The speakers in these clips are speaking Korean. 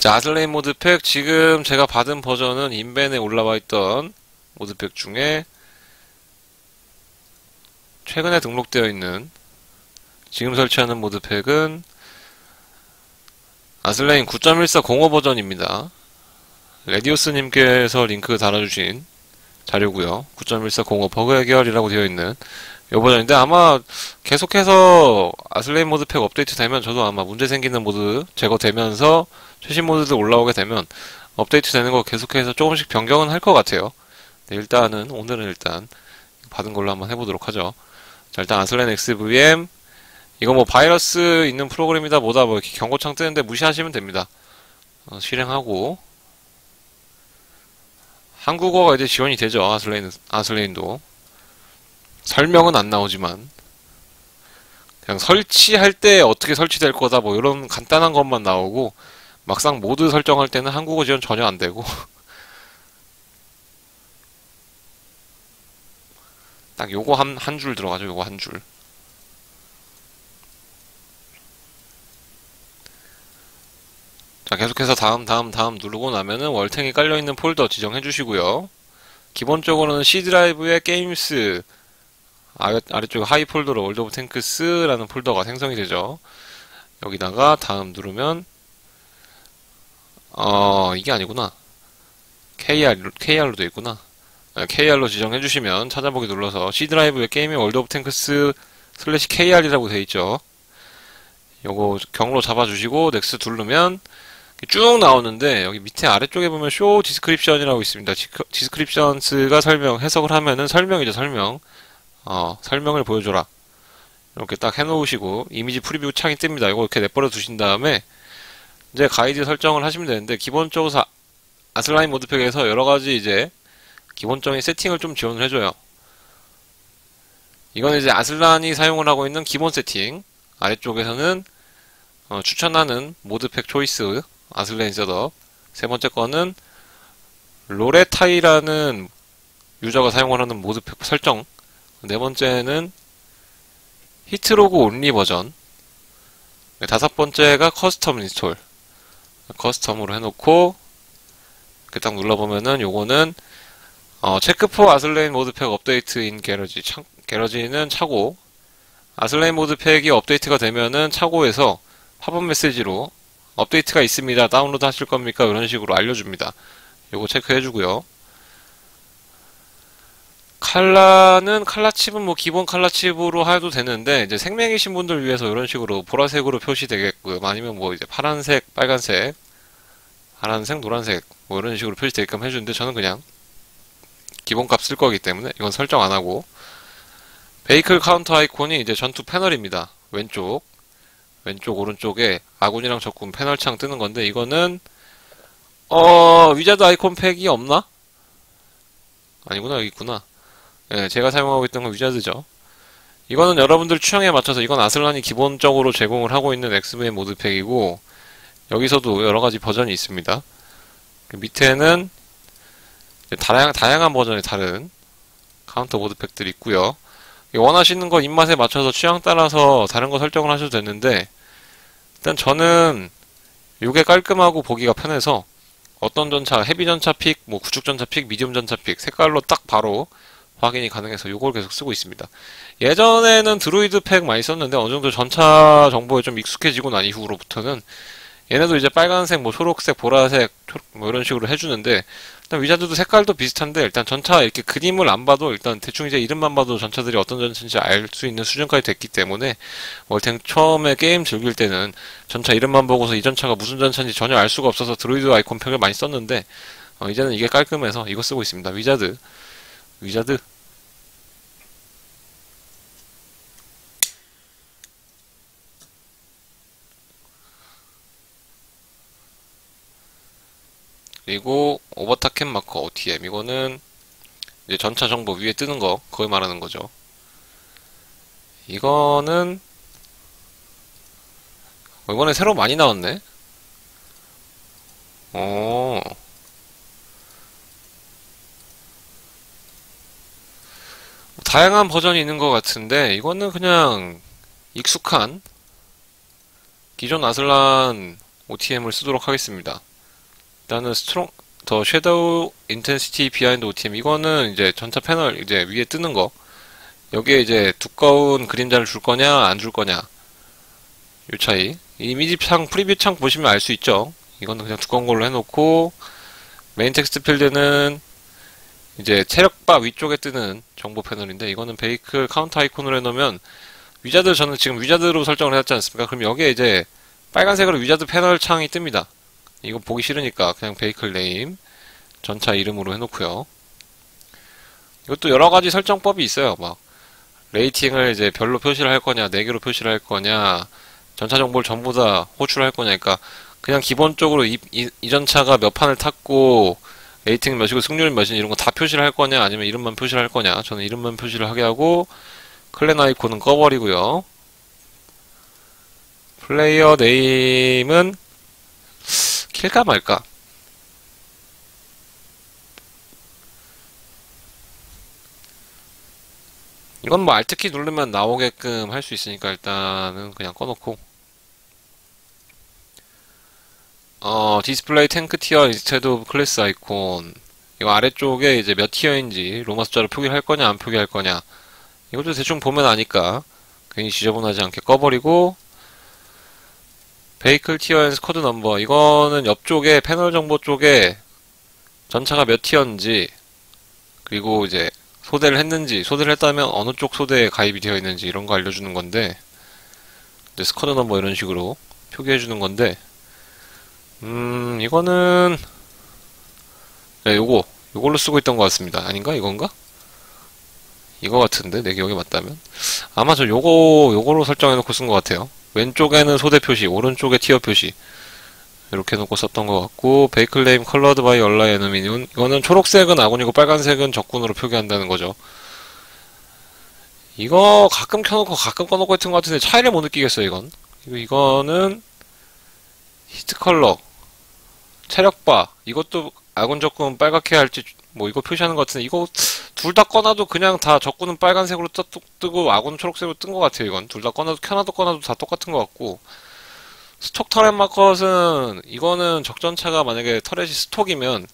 자, 아슬레인 모드팩 지금 제가 받은 버전은 인벤에 올라와 있던 모드팩 중에 최근에 등록되어 있는 지금 설치하는 모드팩은 아슬레인 9.1405 버전입니다. 레디오스님께서 링크 달아주신 자료고요. 9.1405 버그 해결이라고 되어 있는 이 버전인데 아마 계속해서 아슬레인 모드팩 업데이트 되면 저도 아마 문제 생기는 모드 제거되면서 최신 모드들 올라오게 되면 업데이트 되는 거 계속해서 조금씩 변경은 할 것 같아요. 네, 일단은 오늘은 일단 받은 걸로 한번 해보도록 하죠. 자 일단 아슬렌 XVM 이거 뭐 바이러스 있는 프로그램이다 뭐다 뭐 이렇게 경고창 뜨는데 무시하시면 됩니다. 어, 실행하고 한국어가 이제 지원이 되죠. 아슬레인 아슬레인도 설명은 안 나오지만 그냥 설치할 때 어떻게 설치될 거다 뭐 이런 간단한 것만 나오고 막상 모드 설정할 때는 한국어 지원 전혀 안 되고 딱 요거 한 한 줄 들어가죠. 요거 한 줄. 자, 계속해서 다음, 다음, 다음 누르고 나면은 월탱이 깔려있는 폴더 지정해 주시고요. 기본적으로는 C 드라이브에 게임스, 아래, 아래쪽 하이 폴더로 월드 오브 탱크스라는 폴더가 생성이 되죠. 여기다가 다음 누르면, 어, 이게 아니구나. KR, KR로 되어 있구나. KR로 지정해 주시면 찾아보기 눌러서 C 드라이브에 게임의 월드 오브 탱크스 슬래시 KR이라고 되어 있죠. 요거 경로 잡아주시고 넥스 누르면 쭉 나오는데 여기 밑에 아래쪽에 보면 쇼 디스크립션이라고 있습니다. 디스크립션스가 설명 해석을 하면은 설명이죠 설명. 어 설명을 보여줘라. 이렇게 딱 해놓으시고 이미지 프리뷰 창이 뜹니다. 이거 이렇게 내버려 두신 다음에 이제 가이드 설정을 하시면 되는데 기본적으로 아슬라인 모드팩에서 여러 가지 이제 기본적인 세팅을 좀 지원을 해줘요. 이건 이제 아슬란이 사용을 하고 있는 기본 세팅. 아래쪽에서는 어, 추천하는 모드팩 초이스 아슬렌 셋업. 세 번째 거는 로레타이라는 유저가 사용을 하는 모드팩 설정. 네 번째는 히트로그 온리 버전. 네, 다섯 번째가 커스텀 인스톨. 커스텀으로 해놓고 이렇게 딱 눌러보면은 요거는 어, 체크포 아슬레인 모드팩 업데이트인 게러지. 차, 게러지는 차고 아슬레인 모드팩이 업데이트가 되면은 차고에서 팝업 메시지로 업데이트가 있습니다. 다운로드 하실 겁니까? 이런 식으로 알려줍니다. 요거 체크해주고요. 칼라는 칼라 칩은 뭐 기본 칼라 칩으로 해도 되는데 이제 생명이신 분들 위해서 이런 식으로 보라색으로 표시되게끔 아니면 뭐 이제 파란색, 빨간색, 파란색, 노란색 뭐 이런 식으로 표시되게끔 해주는데 저는 그냥 기본값 쓸 거기 때문에 이건 설정 안 하고 베이클 카운터 아이콘이 이제 전투 패널입니다. 왼쪽 왼쪽 오른쪽에 아군이랑 적군 패널 창 뜨는 건데 이거는 어 위자드 아이콘 팩이 없나? 아니구나 여기 있구나 예, 제가 사용하고 있던 건 위자드죠. 이거는 여러분들 취향에 맞춰서 이건 아슬란이 기본적으로 제공을 하고 있는 엑스맨 모드팩이고 여기서도 여러가지 버전이 있습니다. 그 밑에는 다양, 다양한 버전의 다른 카운터 모드팩들이 있고요. 원하시는 거 입맛에 맞춰서 취향 따라서 다른 거 설정을 하셔도 되는데 일단 저는 이게 깔끔하고 보기가 편해서 어떤 전차, 헤비 전차 픽, 뭐 구축 전차 픽, 미디움 전차 픽 색깔로 딱 바로 확인이 가능해서 이걸 계속 쓰고 있습니다. 예전에는 드루이드 팩 많이 썼는데 어느 정도 전차 정보에 좀 익숙해지고 난 이후로부터는 얘네도 이제 빨간색, 뭐 초록색, 보라색, 뭐 이런 식으로 해주는데 일단 위자드도 색깔도 비슷한데 일단 전차 이렇게 그림을 안 봐도 일단 대충 이제 이름만 봐도 전차들이 어떤 전차인지 알 수 있는 수준까지 됐기 때문에 월탱 처음에 게임 즐길 때는 전차 이름만 보고서 이 전차가 무슨 전차인지 전혀 알 수가 없어서 드로이드 아이콘 팩을 많이 썼는데 어, 이제는 이게 깔끔해서 이거 쓰고 있습니다. 위자드 위자드 그리고 오버타켓 마커 OTM 이거는 이제 전차 정보 위에 뜨는 거 그걸 말하는 거죠. 이거는 어, 이번에 새로 많이 나왔네. 어. 다양한 버전이 있는 것 같은데 이거는 그냥 익숙한 기존 아슬란 OTM을 쓰도록 하겠습니다. 일단은 스트롱 더 섀도우 인텐시티 비하인드 OTM 이거는 이제 전차 패널 이제 위에 뜨는 거 여기에 이제 두꺼운 그림자를 줄 거냐 안 줄 거냐 요 차이 이미지 창 프리뷰 창 보시면 알 수 있죠 이거는 그냥 두꺼운 걸로 해놓고 메인 텍스트 필드는 이제 체력바 위쪽에 뜨는 정보 패널인데 이거는 베이클 카운터 아이콘으로 해놓으면 위자드 저는 지금 위자드로 설정을 해놨지 않습니까? 그럼 여기에 이제 빨간색으로 위자드 패널 창이 뜹니다. 이거 보기 싫으니까 그냥 베이클 네임 전차 이름으로 해놓고요. 이것도 여러 가지 설정법이 있어요. 막 레이팅을 이제 별로 표시를 할 거냐, 4개로 표시를 할 거냐, 전차 정보를 전부 다 호출할 거냐. 그러니까 그냥 기본적으로 이, 이, 이 전차가 몇 판을 탔고 레이팅 몇이고 승률 몇이 이런 거 다 표시를 할 거냐 아니면 이름만 표시를 할 거냐 저는 이름만 표시를 하게 하고 클랜 아이콘은 꺼버리고요 플레이어 네임은 킬까 말까 이건 뭐 알트키 누르면 나오게끔 할 수 있으니까 일단은 그냥 꺼놓고 어, 디스플레이 탱크 티어 인스테드 오브 클래스 아이콘. 이거 아래쪽에 이제 몇 티어인지 로마 숫자로 표기를 할 거냐, 안 표기할 거냐. 이것도 대충 보면 아니까 괜히 지저분하지 않게 꺼버리고 베이클 티어 앤 스쿼드 넘버. 이거는 옆쪽에 패널 정보 쪽에 전차가 몇 티어인지 그리고 이제 소대를 했는지, 소대를 했다면 어느 쪽 소대에 가입이 되어 있는지 이런 거 알려주는 건데 이제 스쿼드 넘버 이런 식으로 표기해 주는 건데 음, 이거는, 네, 요거, 요걸로 쓰고 있던 것 같습니다. 아닌가? 이건가? 이거 같은데, 내 기억에 맞다면? 아마 저 요거, 요거로 설정해 놓고 쓴 것 같아요. 왼쪽에는 소대 표시, 오른쪽에 티어 표시. 이렇게 해놓고 썼던 것 같고, 베이클레임 컬러드 바이 얼라이 에너미는, 이거는 초록색은 아군이고 빨간색은 적군으로 표기한다는 거죠. 이거 가끔 켜놓고 가끔 꺼놓고 했던 것 같은데 차이를 못 느끼겠어요, 이건. 이거는, 히트 컬러. 체력바 이것도 아군 적군 빨갛게 할지 뭐 이거 표시하는 것 같은데 이거 둘 다 꺼놔도 그냥 다 적군은 빨간색으로 뜨, 뜨고 아군은 초록색으로 뜬 것 같아요 이건. 둘 다 꺼놔도 켜놔도 꺼놔도 다 똑같은 것 같고. 스톡 터렛 마컷은 이거는 적전차가 만약에 터렛이 스톡이면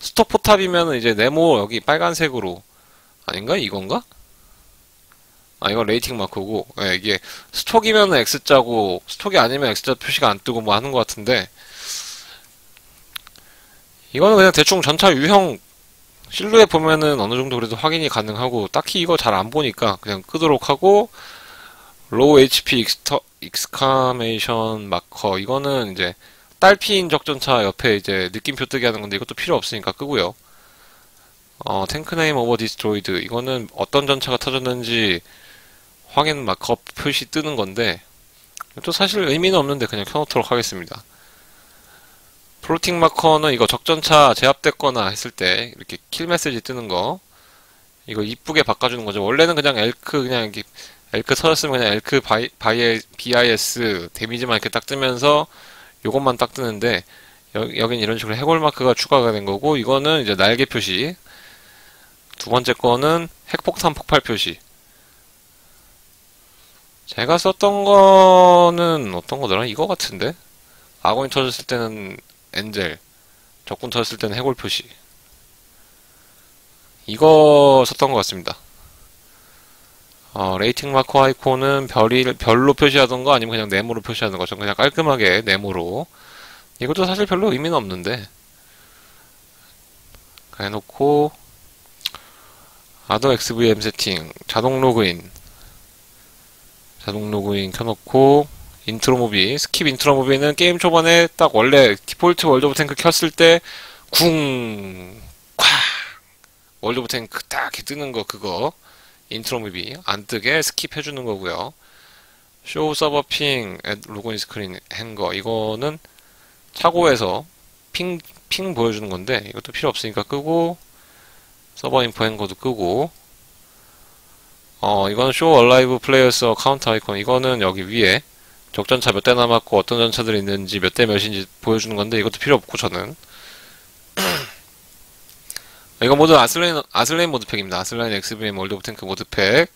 스톡 포탑이면 이제 네모 여기 빨간색으로 아닌가? 이건가? 아 이건 레이팅 마크고. 네, 이게 스톡이면 X자고 스톡이 아니면 X자 표시가 안 뜨고 뭐 하는 것 같은데. 이거는 그냥 대충 전차 유형 실루엣 보면은 어느 정도 그래도 확인이 가능하고 딱히 이거 잘 안 보니까 그냥 끄도록 하고 로우 HP 익스터, 익스카메이션 마커 이거는 이제 딸피인 적전차 옆에 이제 느낌표 뜨게 하는 건데 이것도 필요 없으니까 끄고요. 어, 탱크네임 오버 디스트로이드 이거는 어떤 전차가 터졌는지 확인 마커 표시 뜨는 건데 또 사실 의미는 없는데 그냥 켜놓도록 하겠습니다. 플로팅 마커는 이거 적전차 제압됐거나 했을 때 이렇게 킬 메시지 뜨는 거 이거 이쁘게 바꿔주는 거죠. 원래는 그냥 엘크 그냥 이렇게 엘크 터졌으면 그냥 엘크 바이, 바이, BIS 데미지만 이렇게 딱 뜨면서 요것만 딱 뜨는데 여, 여긴 이런 식으로 해골 마크가 추가가 된 거고 이거는 이제 날개 표시 두 번째 거는 핵폭탄 폭발 표시 제가 썼던 거는 어떤 거더라? 이거 같은데? 아군이 터졌을 때는 엔젤 적군 터졌을 때는 해골 표시. 이거 썼던 것 같습니다. 어, 레이팅 마커 아이콘은 별이, 별로 표시하던가 아니면 그냥 네모로 표시하는 거죠. 그냥 깔끔하게 네모로. 이것도 사실 별로 의미는 없는데. 해놓고 아더 XVM 세팅 자동 로그인. 자동 로그인 켜놓고 인트로 무비 스킵 인트로 무비는 게임 초반에 딱 원래 디폴트 월드 오브 탱크 켰을 때 쿵, 쾅 월드 오브 탱크 딱 이렇게 뜨는 거 그거 인트로 무비. 안 뜨게 스킵 해 주는 거고요. 쇼 서버 핑 로그인 스크린 한거. 이거는 차고에서 핑, 핑 보여주는 건데 이것도 필요 없으니까 끄고 서버 인포 한거도 끄고. 어 이거는 쇼 얼라이브 플레이어스 카운트 아이콘. 이거는 여기 위에 적전차 몇 대 남았고 어떤 전차들이 있는지 몇 대 몇인지 보여주는 건데 이것도 필요 없고 저는 이거 모두 아슬레인, 아슬레인 모드팩입니다. 아슬레인 엑스브레인 월드 오브 탱크 모드팩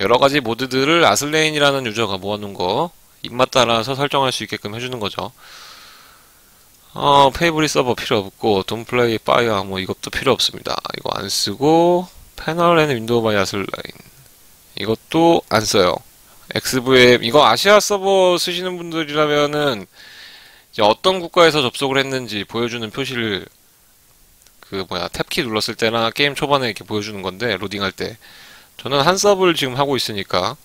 여러가지 모드들을 아슬레인이라는 유저가 모아놓은 거 입맛 따라서 설정할 수 있게끔 해주는 거죠. 어, 페이브리 서버 필요 없고, 돈플레이 파이어 뭐 이것도 필요 없습니다. 이거 안 쓰고, 패널 앤 윈도우 바이 아슬라인. 이것도 안 써요. XVM, 이거 아시아 서버 쓰시는 분들이라면은, 이제 어떤 국가에서 접속을 했는지 보여주는 표시를, 그 뭐야, 탭키 눌렀을 때나 게임 초반에 이렇게 보여주는 건데, 로딩할 때. 저는 한 서브를 지금 하고 있으니까,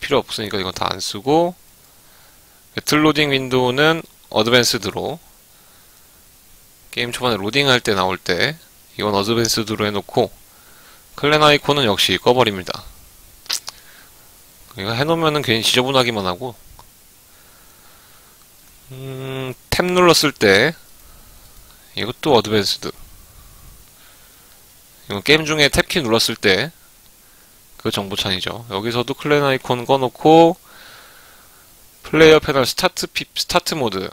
필요 없으니까 이건 다 안 쓰고, 배틀 로딩 윈도우는 어드밴스드로, 게임 초반에 로딩할 때 나올 때 이건 어드밴스드로 해놓고 클랜 아이콘은 역시 꺼버립니다. 이거 해놓으면은 괜히 지저분하기만 하고 음, 탭 눌렀을 때 이것도 어드밴스드 이건 게임 중에 탭키 눌렀을 때 그 정보창이죠. 여기서도 클랜 아이콘 꺼놓고 플레이어 패널 스타트 피, 스타트 모드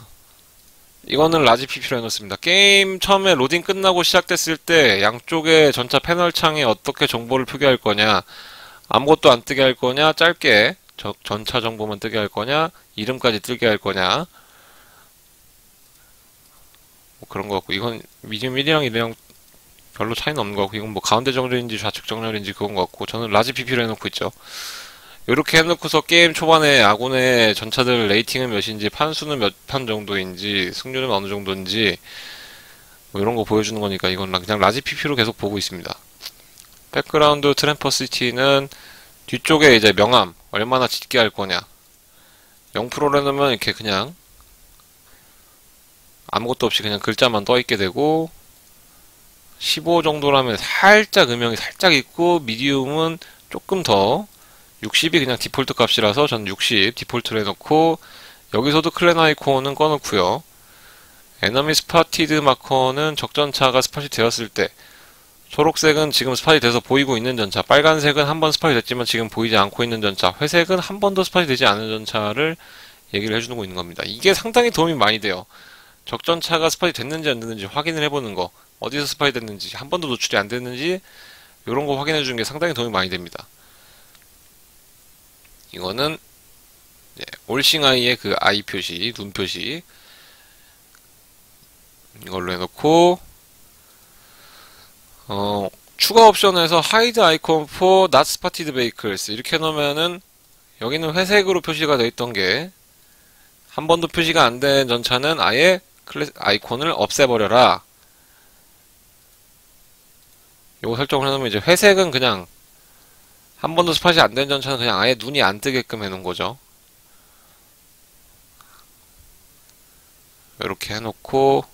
이거는 라지 PP로 해놓습니다. 게임 처음에 로딩 끝나고 시작됐을 때 양쪽에 전차 패널 창에 어떻게 정보를 표기할 거냐 아무것도 안 뜨게 할 거냐 짧게 저, 전차 정보만 뜨게 할 거냐 이름까지 뜨게 할 거냐 뭐 그런 거 같고 이건 미디움 1이랑 2랑 별로 차이는 없는 거 같고 이건 뭐 가운데 정렬인지 좌측 정렬인지 그건 거 같고 저는 라지 PP로 해놓고 있죠. 이렇게 해놓고서 게임 초반에 아군의 전차들 레이팅은 몇인지 판수는 몇 판 정도인지 승률은 어느 정도인지 뭐 이런 거 보여주는 거니까 이건 그냥 라지 PP로 계속 보고 있습니다. 백그라운드 트램퍼시티는 뒤쪽에 이제 명암 얼마나 짙게 할 거냐 0%로 해놓으면 이렇게 그냥 아무것도 없이 그냥 글자만 떠 있게 되고 15 정도라면 살짝 음영이 살짝 있고 미디움은 조금 더 60이 그냥 디폴트 값이라서 전 60 디폴트로 해놓고 여기서도 클랜 아이콘은 꺼놓고요. 에너미 스파티드 마커는 적전차가 스팟이 되었을 때 초록색은 지금 스팟이 돼서 보이고 있는 전차 빨간색은 한 번 스팟이 됐지만 지금 보이지 않고 있는 전차 회색은 한 번도 스팟이 되지 않은 전차를 얘기를 해주고 있는 겁니다. 이게 상당히 도움이 많이 돼요. 적전차가 스팟이 됐는지 안 됐는지 확인을 해보는 거 어디서 스팟이 됐는지 한 번도 노출이 안 됐는지 이런 거 확인해 주는 게 상당히 도움이 많이 됩니다. 이거는 올싱아이의 그 아이 표시, 눈 표시 이걸로 해놓고 어, 추가 옵션에서 hide icon for not spotted vehicles 이렇게 해놓으면은 여기는 회색으로 표시가 되어 있던 게 한 번도 표시가 안 된 전차는 아예 클래스 아이콘을 없애버려라 요거 설정을 해놓으면 이제 회색은 그냥 한 번도 스팟이 안 된 전차는 그냥 아예 눈이 안 뜨게끔 해놓은 거죠. 이렇게 해놓고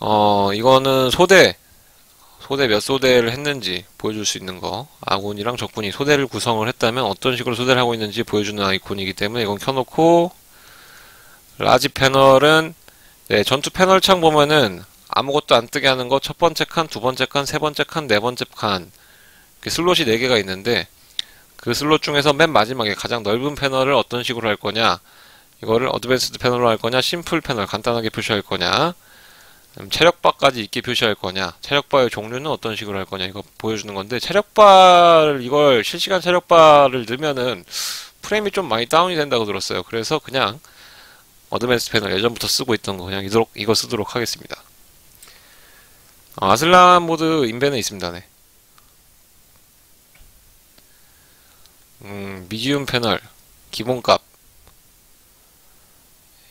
어 이거는 소대 소대 몇 소대를 했는지 보여줄 수 있는 거. 아군이랑 적군이 소대를 구성을 했다면 어떤 식으로 소대를 하고 있는지 보여주는 아이콘이기 때문에 이건 켜놓고 라지 패널은 네, 전투 패널 창 보면은 아무것도 안 뜨게 하는 거 첫 번째 칸, 두 번째 칸, 세 번째 칸, 네 번째 칸. 슬롯이 4개가 있는데 그 슬롯 중에서 맨 마지막에 가장 넓은 패널을 어떤 식으로 할 거냐 이거를 어드밴스드 패널로 할 거냐 심플 패널 간단하게 표시할 거냐 체력바까지 있게 표시할 거냐? 체력바의 종류는 어떤 식으로 할 거냐? 이거 보여주는 건데 체력바를 이걸 실시간 체력바를 넣으면은 프레임이 좀 많이 다운이 된다고 들었어요. 그래서 그냥 어드밴스 패널 예전부터 쓰고 있던 거 그냥 이도록, 이거 쓰도록 하겠습니다. 어, 아슬란 모드 인벤에 있습니다 네. 음, 미디움 패널 기본값.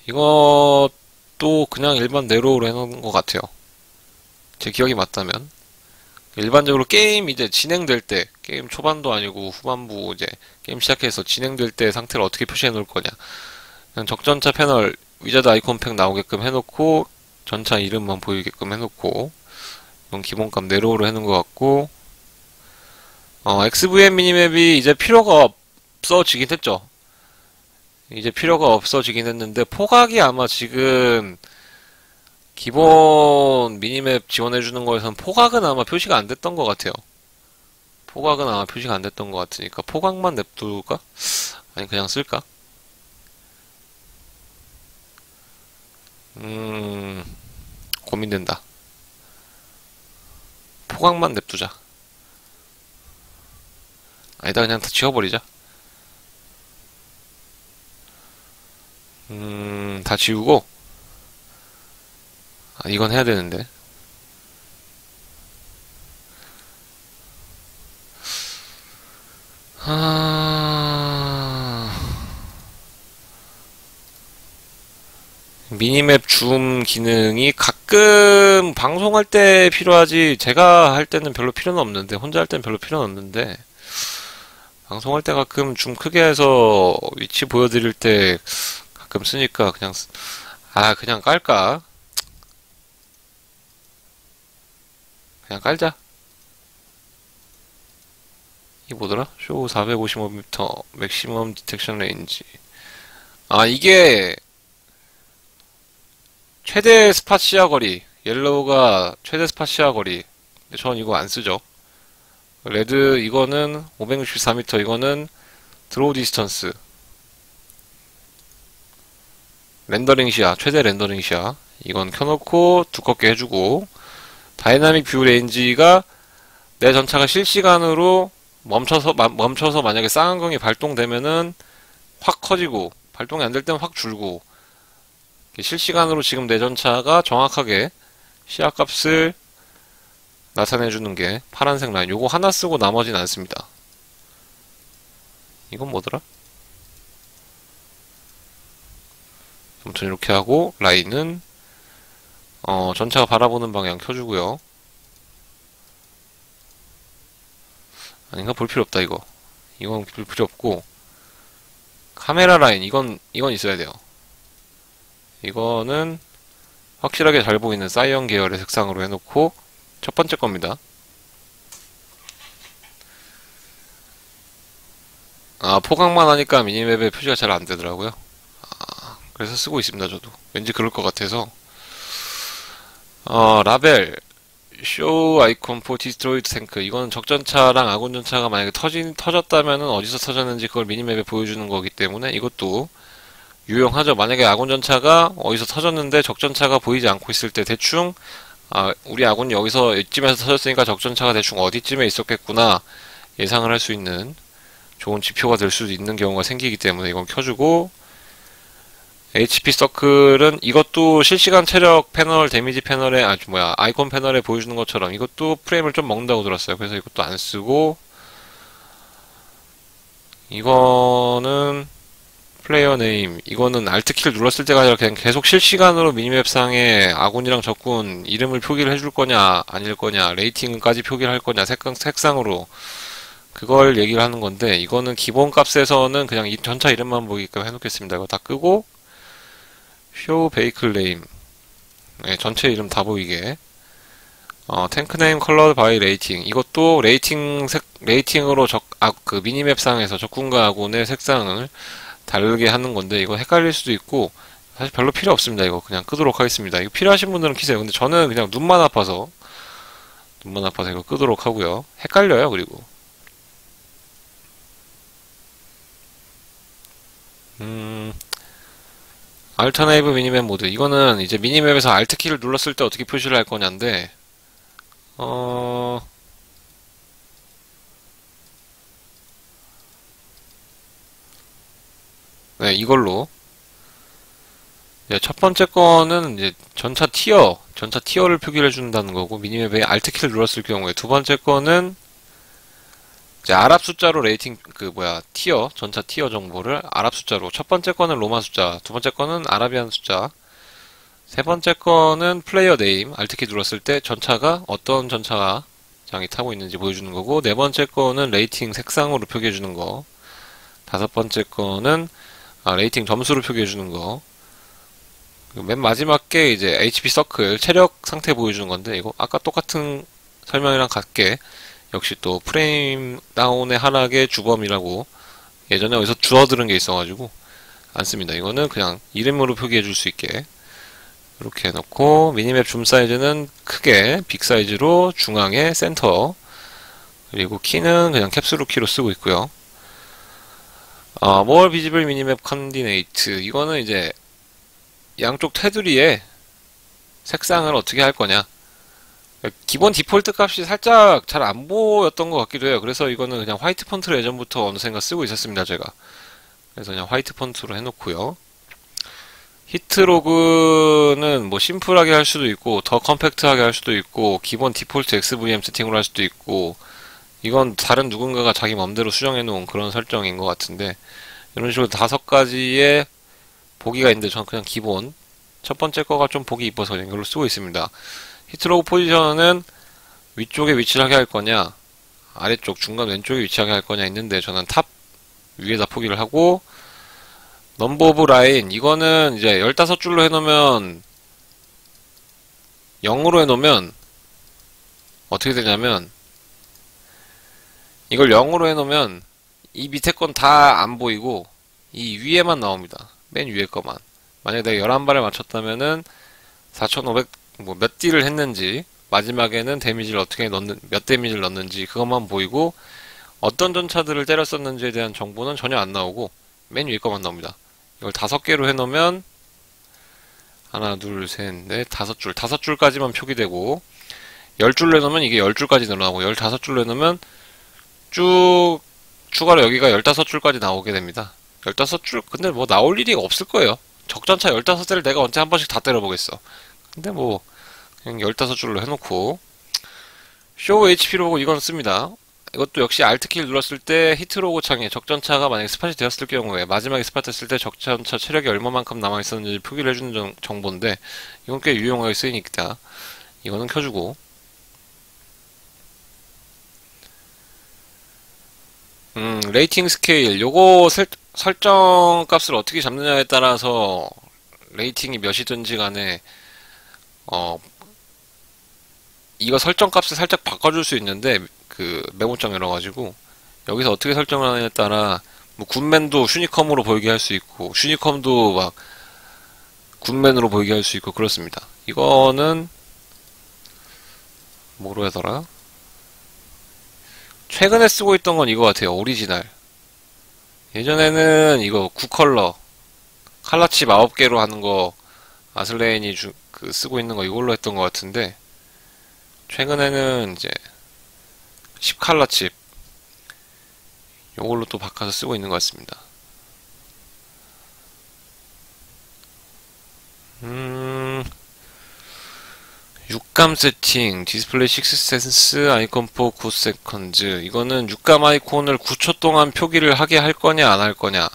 이것 도 그냥 일반 네로우로 해놓은 것 같아요. 제 기억이 맞다면 일반적으로 게임 이제 진행될 때 게임 초반도 아니고 후반부 이제 게임 시작해서 진행될 때 상태를 어떻게 표시해 놓을 거냐 그냥 적전차 패널 위자드 아이콘 팩 나오게끔 해놓고 전차 이름만 보이게끔 해놓고 이건 기본값 네로우로 해놓은 것 같고 어, XVM 미니맵이 이제 필요가 없어지긴 했죠. 이제 필요가 없어지긴 했는데 포각이 아마 지금 기본 미니맵 지원해주는 거에선 포각은 아마 표시가 안 됐던 것 같아요. 포각은 아마 표시가 안 됐던 것 같으니까 포각만 냅둘까? 아니 그냥 쓸까? 음 고민된다. 포각만 냅두자. 아니다 그냥 다 지워버리자 음 다 지우고? 아, 이건 해야 되는데. 아... 미니맵 줌 기능이 가끔 방송할 때 필요하지 제가 할 때는 별로 필요는 없는데 혼자 할 때는 별로 필요는 없는데 방송할 때 가끔 줌 크게 해서 위치 보여드릴 때 가끔 쓰니까 그냥 쓰- 아 그냥 깔까? 그냥 깔자. 이게 뭐더라? 쇼 455m 맥시멈 디텍션 레인지. 아 이게 최대 스팟 시야 거리 옐로우가 최대 스팟 시야 거리. 근데 전 이거 안 쓰죠. 레드 이거는 564m 이거는 드로우 디스턴스 렌더링 시야 최대 렌더링 시야 이건 켜놓고 두껍게 해주고 다이나믹 뷰 레인지가 내 전차가 실시간으로 멈춰서 마- 멈춰서 만약에 쌍안경이 발동되면은 확 커지고 발동이 안 될 때는 확 줄고 실시간으로 지금 내 전차가 정확하게 시야 값을 나타내 주는 게 파란색 라인 요거 하나 쓰고 나머지는 안 씁니다. 이건 뭐더라? 아무튼 이렇게 하고 라인은 어, 전차가 바라보는 방향 켜주고요. 아닌가 볼 필요 없다 이거. 이건 볼 필요 없고 카메라 라인 이건 이건 있어야 돼요. 이거는 확실하게 잘 보이는 사이언 계열의 색상으로 해놓고 첫 번째 겁니다. 아 포각만 하니까 미니맵에 표시가 잘 안 되더라고요. 아, 그래서 쓰고 있습니다 저도. 왠지 그럴 것 같아서. 어 라벨 쇼 아이콘 포 디스트로이드 탱크 이거는 적전차랑 아군 전차가 만약에 터진 터졌다면은 어디서 터졌는지 그걸 미니맵에 보여주는 거기 때문에 이것도 유용하죠. 만약에 아군 전차가 어디서 터졌는데 적전차가 보이지 않고 있을 때 대충 아 우리 아군이 여기서 이쯤에서 터졌으니까 적전차가 대충 어디쯤에 있었겠구나 예상을 할 수 있는 좋은 지표가 될 수도 있는 경우가 생기기 때문에 이건 켜주고 HP 서클은 이것도 실시간 체력 패널 데미지 패널에 아주 뭐야 아이콘 패널에 보여주는 것처럼 이것도 프레임을 좀 먹는다고 들었어요. 그래서 이것도 안 쓰고 이거는 플레이어 네임 이거는 알트키를 눌렀을 때가 아니라 그냥 계속 실시간으로 미니맵 상에 아군이랑 적군 이름을 표기를 해줄 거냐 아닐 거냐 레이팅까지 표기를 할 거냐 색상, 색상으로 그걸 얘기를 하는 건데 이거는 기본 값에서는 그냥 이 전차 이름만 보이게끔 해놓겠습니다. 이거 다 끄고 쇼 베이클 네임 네, 전체 이름 다 보이게 어, 탱크 네임 컬러 바이 레이팅 이것도 레이팅 색 레이팅으로 적, 아, 그 미니맵 상에서 적군과 아군의 색상을 다르게 하는 건데 이거 헷갈릴 수도 있고 사실 별로 필요 없습니다. 이거 그냥 끄도록 하겠습니다. 이거 필요하신 분들은 키세요. 근데 저는 그냥 눈만 아파서 눈만 아파서 이거 끄도록 하고요. 헷갈려요. 그리고 알터네이브 미니맵 모드. 이거는 이제 미니맵에서 알트 키를 눌렀을 때 어떻게 표시를 할 거냐인데 어 네, 이걸로. 이제 첫 번째 거는 이제 전차 티어, 전차 티어를 표기를 해준다는 거고 미니맵에 Alt 키를 눌렀을 경우에 두 번째 거는 이제 아랍 숫자로 레이팅 그 뭐야 티어 전차 티어 정보를 아랍 숫자로 첫 번째 거는 로마 숫자, 두 번째 거는 아라비안 숫자, 세 번째 거는 플레이어 네임 Alt 키 눌렀을 때 전차가 어떤 전차가 장이 타고 있는지 보여주는 거고 네 번째 거는 레이팅 색상으로 표기해 주는 거, 다섯 번째 거는 아, 레이팅 점수를 표기해 주는 거. 맨 마지막 게 이제 HP 서클 체력 상태 보여주는 건데 이거 아까 똑같은 설명이랑 같게 역시 또 프레임 다운의 하락의 주범이라고 예전에 어디서 주워 들은 게 있어가지고 안 씁니다. 이거는 그냥 이름으로 표기해 줄 수 있게 이렇게 해놓고 미니맵 줌 사이즈는 크게 빅 사이즈로 중앙에 센터 그리고 키는 그냥 캡슐 키로 쓰고 있고요. 어, more visible minimap 이거는 이제 양쪽 테두리에 색상을 어떻게 할 거냐 기본 디폴트 값이 살짝 잘 안 보였던 것 같기도 해요. 그래서 이거는 그냥 화이트 폰트로 예전부터 어느샌가 쓰고 있었습니다 제가. 그래서 그냥 화이트 폰트로 해놓고요. 히트로그는 뭐 심플하게 할 수도 있고 더 컴팩트하게 할 수도 있고 기본 디폴트 XVM 세팅으로 할 수도 있고 이건 다른 누군가가 자기 맘대로 수정해 놓은 그런 설정인 것 같은데 이런 식으로 다섯 가지의 보기가 있는데 저는 그냥 기본. 첫 번째 거가 좀 보기 이뻐서 이걸로 쓰고 있습니다. 히트로그 포지션은 위쪽에 위치하게 할 거냐 아래쪽 중간 왼쪽에 위치하게 할 거냐 있는데 저는 탑 위에다 포기를 하고 넘버 오브 라인 이거는 이제 15줄로 해놓으면 0으로 해놓으면 어떻게 되냐면 이걸 0으로 해놓으면 이 밑에 건 다 안 보이고 이 위에만 나옵니다. 맨 위에 거만. 만약에 내가 11발을 맞췄다면은 4500 뭐 몇 딜을 했는지 마지막에는 데미지를 어떻게 넣는 몇 데미지를 넣는지 그것만 보이고 어떤 전차들을 때렸었는지에 대한 정보는 전혀 안 나오고 맨 위에 거만 나옵니다. 이걸 다섯 개로 해놓으면 하나 둘셋넷 다섯 줄 다섯 줄까지만 표기되고 열 줄로 해놓으면 이게 열 줄까지 늘어나고 열다섯 줄로 해놓으면 쭉 추가로 여기가 열다섯 줄까지 나오게 됩니다. 열다섯 줄 근데 뭐 나올 일이 없을 거예요. 적전차 열다섯 대를 내가 언제 한 번씩 다 때려보겠어. 근데 뭐 그냥 15줄로 해놓고. 쇼 HP로 보고 이건 씁니다. 이것도 역시 Alt키를 눌렀을 때 히트로그 창에 적전차가 만약에 스팟이 되었을 경우에 마지막에 스팟 했을 때 적전차 체력이 얼마만큼 남아있었는지 표기를 해주는 정, 정보인데 이건 꽤 유용하게 쓰이니까 이거는 켜주고. 음, 레이팅 스케일. 요거 설, 설정 값을 어떻게 잡느냐에 따라서 레이팅이 몇이든지 간에 어 이거 설정 값을 살짝 바꿔줄 수 있는데 그 메모장이라 가지고 여기서 어떻게 설정을 하느냐에 따라 뭐 굿맨도 슈니컴으로 보이게 할 수 있고 슈니컴도 막 굿맨으로 보이게 할 수 있고 그렇습니다. 이거는 뭐로 하더라? 최근에 쓰고 있던 건 이거 같아요. 오리지널. 예전에는 이거 9컬러 칼라칩 9개로 하는 거 아슬레인이 주, 그 쓰고 있는 거 이걸로 했던 것 같은데 최근에는 이제 10칼라 칩 이걸로 또 바꿔서 쓰고 있는 것 같습니다. 음, 육감 세팅, 디스플레이 6센스, 아이콘 4 9세컨즈. 이거는 육감 아이콘을 9초 동안 표기를 하게 할 거냐 안 할 거냐.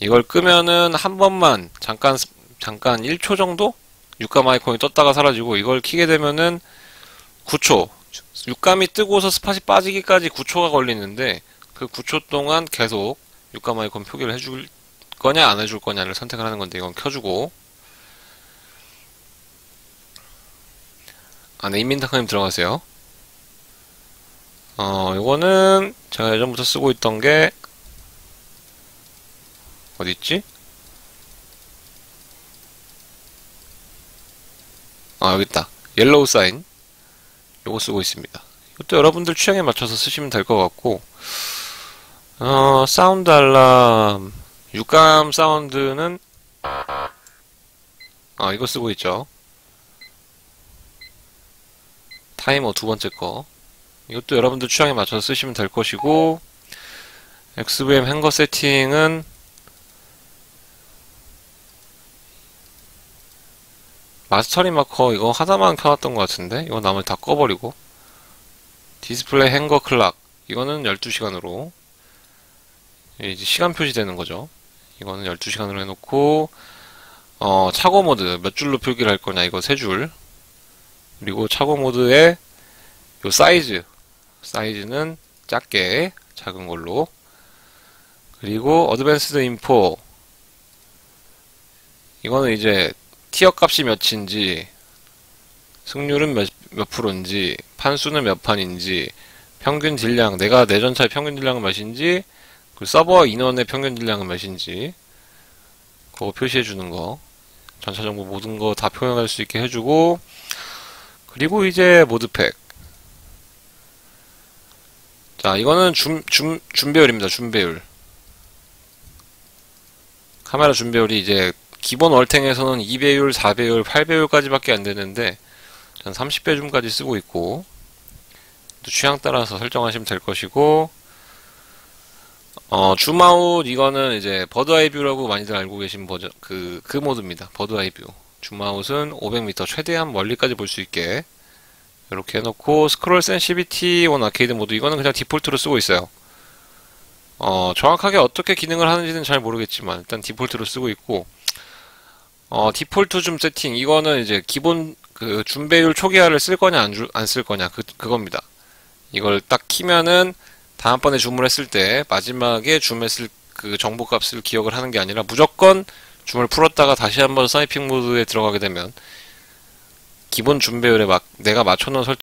이걸 끄면은 한 번만 잠깐 잠깐 1초 정도 육감 아이콘이 떴다가 사라지고 이걸 키게 되면은 9초 육감이 뜨고서 스팟이 빠지기까지 9초가 걸리는데 그 9초 동안 계속 육감 아이콘 표기를 해줄 거냐 안 해줄 거냐를 선택을 하는 건데 이건 켜주고 안에 인민탁님 들어가세요 어 이거는 제가 예전부터 쓰고 있던 게 어디 있지? 아 여기 있다. 옐로우 사인 요거 쓰고 있습니다. 이것도 여러분들 취향에 맞춰서 쓰시면 될 것 같고 어, 사운드 알람. 육감 사운드는 아 이거 쓰고 있죠. 타이머 두 번째 거. 이것도 여러분들 취향에 맞춰서 쓰시면 될 것이고 XVM 행거 세팅은 마스터리 마커 이거 하나만 켜놨던 것 같은데? 이거 나머지 다 꺼버리고. 디스플레이 행거 클락. 이거는 12시간으로. 이제 시간 표시되는 거죠. 이거는 12시간으로 해놓고 어, 차고 모드. 몇 줄로 표기를 할 거냐 이거 3줄. 그리고 차고 모드의 요 사이즈. 사이즈는 작게 작은 걸로. 그리고 어드밴스드 인포. 이거는 이제 티어 값이 몇인지 승률은 몇, 몇 프로인지 판수는 몇 판인지 평균 딜량 내가 내 전차의 평균 딜량은 몇인지 그 서버 인원의 평균 딜량은 몇인지 그거 표시해 주는 거. 전차 정보 모든 거 다 표현할 수 있게 해주고 그리고 이제 모드팩. 자 이거는 줌, 줌, 준배율입니다 준배율. 카메라 준배율이 이제 기본 얼탱에서는 2배율, 4배율, 8배율까지밖에 안 되는데 전 30배 줌까지 쓰고 있고 취향 따라서 설정하시면 될 것이고 어, 줌아웃 이거는 이제 버드 아이 뷰라고 많이들 알고 계신 버전 그, 그 모드입니다. 버드 아이 뷰. 줌아웃은 500m 최대한 멀리까지 볼 수 있게 이렇게 해놓고 스크롤 센시비티 온 아케이드 모드 이거는 그냥 디폴트로 쓰고 있어요. 어, 정확하게 어떻게 기능을 하는지는 잘 모르겠지만 일단 디폴트로 쓰고 있고 어, 디폴트 줌 세팅 이거는 이제 기본 그줌 배율 초기화를 쓸 거냐 안 쓸 거냐 그 그겁니다. 이걸 딱 키면은 다음번에 줌을 했을 때 마지막에 줌했을 그 정보 값을 기억을 하는 게 아니라 무조건 줌을 풀었다가 다시 한번 사이핑 모드에 들어가게 되면 기본 줌 배율에 막 내가 맞춰놓은 설